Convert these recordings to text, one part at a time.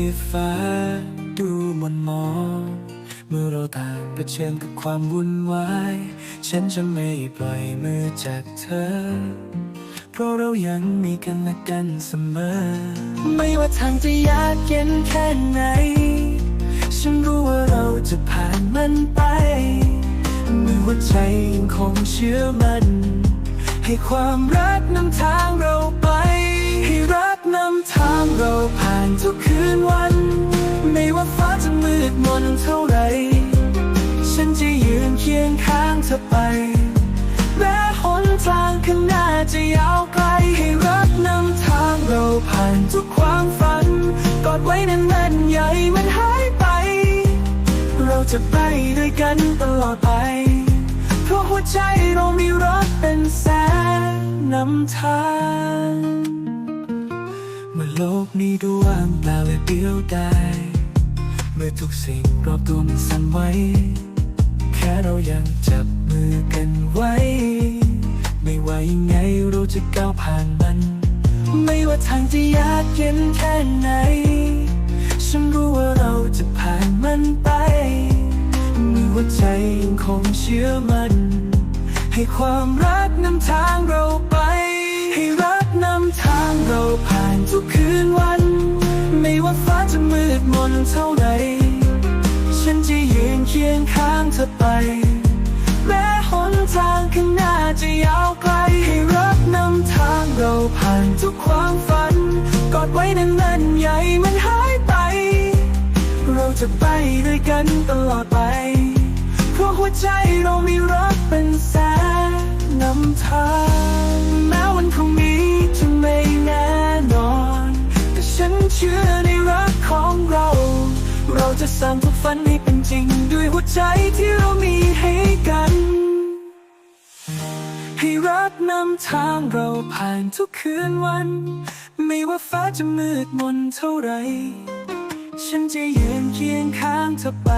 ที่ฟ้าดูมนมอง เมื่อเราต่างเผชิญกับความวุ่นวาย ฉันจะไม่ปล่อยมือจากเธอ เพราะเรายังมีกันและกันเสมอ ไม่ว่าทางจะยากเย็นแค่ไหน ฉันรู้ว่าเราจะผ่านมันไปเมื่อหัวใจยังคงเชื่อมัน ให้ความรักนำทางเราไป ให้รักนำทางเราผ่าน เท่าไร ฉันจะยืนเคียงข้างเธอไป แม้หนทางข้างหน้าจะยาวไกลให้รักนำทางเราผ่านทุกความฝัน กอดไว้แน่นๆอย่าให้มันหายไป เราจะไปด้วยกันตลอดไป เพราะหัวใจเรามีรักเป็นแสงนำทางเมื่อโลกนี้ดูว่างเปล่าและเดียวดาย เมื่อทุกสิ่งรอบตัวมันสั่นไหวแค่เรายังจับมือกันไว้ ไม่ว่ายังไงเราจะก้าวผ่านมัน ไม่ว่าทางจะยากเย็นแค่ไหน ฉันรู้ว่าเราจะผ่านมันไปมือหัวใจยังคงเชื่อมันให้ความรักนำทางเราไป ให้รักนำทางเราผ่านทุกคืนวัน ไม่ว่าฟ้าจะมืดมนเท่าไหรฉันจะยืนเคียงข้างเธอไป แม้หนทางข้างหน้าจะยาวไกลให้รักนำทางเราผ่านทุกความฝัน กอดไว้แน่นๆอย่าให้มันหายไป เราจะไปด้วยกันตลอดไป เพราะหัวใจเรามีรักเป็นแสงนำทางแม้วันพรุ่งนี้จะไม่แน่นอน แต่ฉันเชื่อในรักของเรา เราจะสร้างทุกฝันให้ จริงด้วยหัวใจที่เรามีให้กัน ให้รักนำทางเราผ่านทุกคืนวัน ไม่ว่าฟ้าจะมืดมนเท่าไร ฉันจะยืนเคียงข้างเธอไป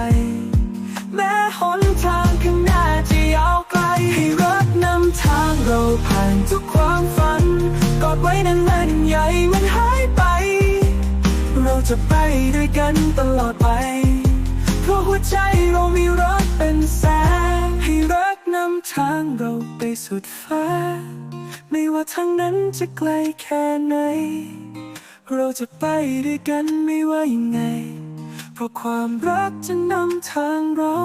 แม้หนทางข้างหน้าจะยาวไกล ให้รักนำทางเราผ่านทุกความฝัน กอดไว้แน่นๆอย่าให้มันหายไป เราจะไปด้วยกันตลอดไป หัวใจเรามีรักเป็นแสง ให้รักนำทางเราไปสุดฟ้า ไม่ว่าทางนั้นจะไกลแค่ไหน เราจะไปด้วยกันไม่ว่ายังไง เพราะความรักจะนำทางเรา